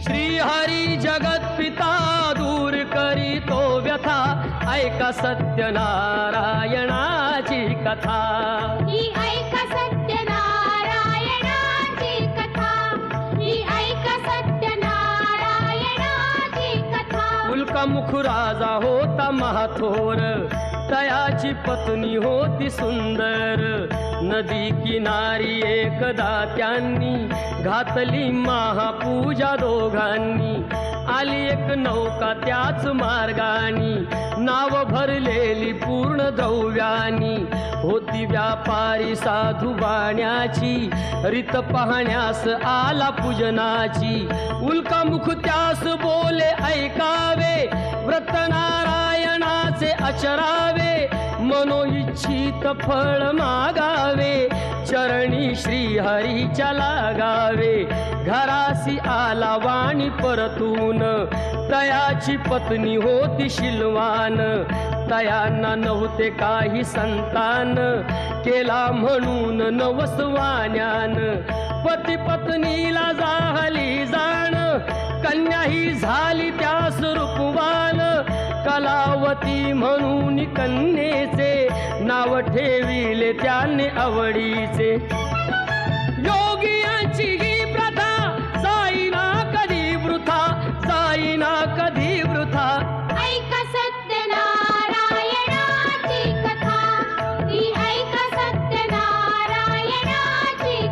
श्रीहरी जगत पिता दूर करीतो व्यथा. ऐका सत्यनारायणाची कथा. ही ऐका सत्यनारायणाची कथा. ही ऐका सत्यनारायणाची कथा. मुलकामुख राजा होता महाथोर. तयाची पत्नी होती सुंदर. नदी किनारी एकदा त्यांनी घातली महापूजा दोघांनी. आली एक नौका त्याच मार्गानी नाव भरलेली पूर्ण द्रव्यानी. होती व्यापारी साधू बाण्याची रीत पाहण्यास आला पूजनाची. उल्कामुख त्यास बोले ऐकावे व्रत नारायणाचे अचरावे. मनोइच्छित फळ मागावे चरणी श्री हरीच्या लागावे. घरासी आला वाणी परतून तयाची पत्नी होती शिलवान. तयांना नव्हते काही संतान केला म्हणून नवसवाण्यान पती पत्नीला झाली जाण कन्या ही झाली त्यास रूपवान. कलावती म्हणून कन्येचे नाव ठेविले त्याने आवडीचे. योगियांची ही प्रथा जाईना कधी वृथा जाईना कधी वृथा. ऐका सत्यनारायणाची कथा ही ऐका सत्यनारायणाची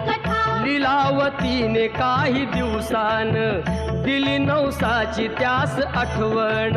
कथा. लीलावतीने काही दिवसान दिली नवसाची त्यास आठवण.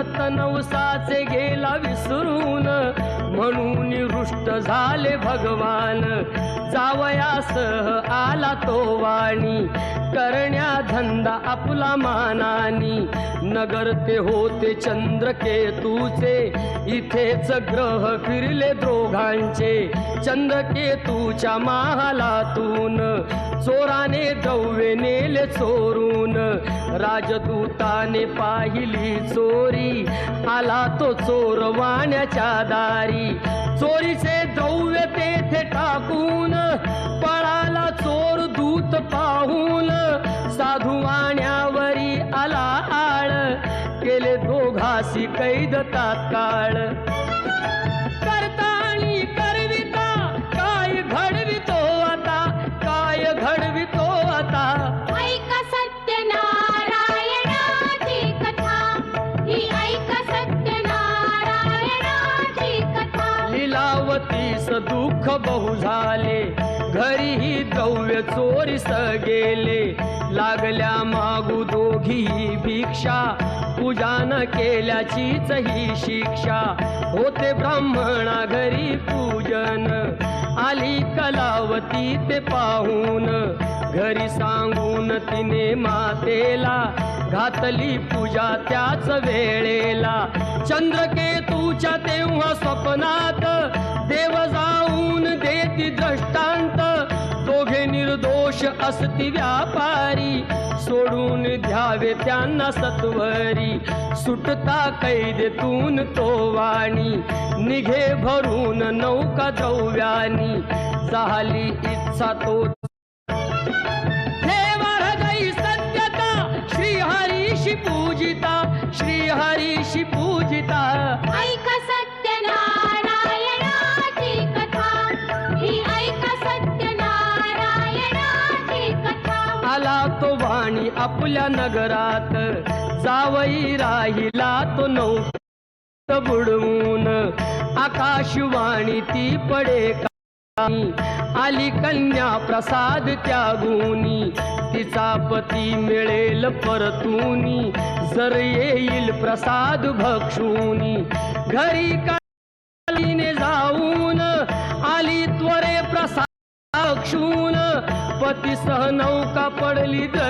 व्रत नवसाचे गेला विसरून. म्हणून रुष्ट झाले भगवान. जावयासह आला तो वाणी. करण्या धंदा आपला मानानी. नगर ते होते चंद्रकेतूचे. इथेच ग्रह फिरले दोघांचे. चंद्रकेतूच्या महालातून चोराने द्रव्य नेले चोरून. राजदूताने पाहिली चोरी. आला तो चोर वाण्याच्या दारी. चोरीचे द्रव्य तेथे टाकून पाहून साधू वाण्यावरी आला आळ. केले दोघासी कैद तात्काळ. करता आणि करविता काय घडवितो आता? काय घडवितो आता? ऐका सत्यनारायणाची कथा. ही ऐका सत्यनारायणाची कथा. लीलावतीस दुःख बहु झाले. घरीही द्रव्य चोरीस गेले लागल्या मागू दोघी भिक्षा. पूजा न केल्याचीच ही शिक्षा. होते ब्राह्मणा घरी पूजन. आली कलावती ते पाहून. घरी सांगून तिने मातेला घातली पूजा त्याच वेळेला. चंद्रकेतूच्या तेव्हा स्वप्नात देव जाऊन देती दृष्टांत निर्दोष असती व्यापारी सोडून द्यावे त्यांना सत्वरी. सुटता कैदेतून तो वाणी निघे भरून नौका द्रव्यानी झाली इच्छा तो सत्यता श्री हरीशी पूजिता श्री हरीशी पूजिता आपल्या नगरात जावई राहिला तो नौका बुडवून. आकाशवाणी ती पडे आली कन्या प्रसाद त्यागुनी. तिचा पती मिळेल परतून. जर येईल प्रसाद भक्षुनी. घरी कालीने जाऊन आली त्वरे प्रसाद भक्षून. पती सह नौका पडली तर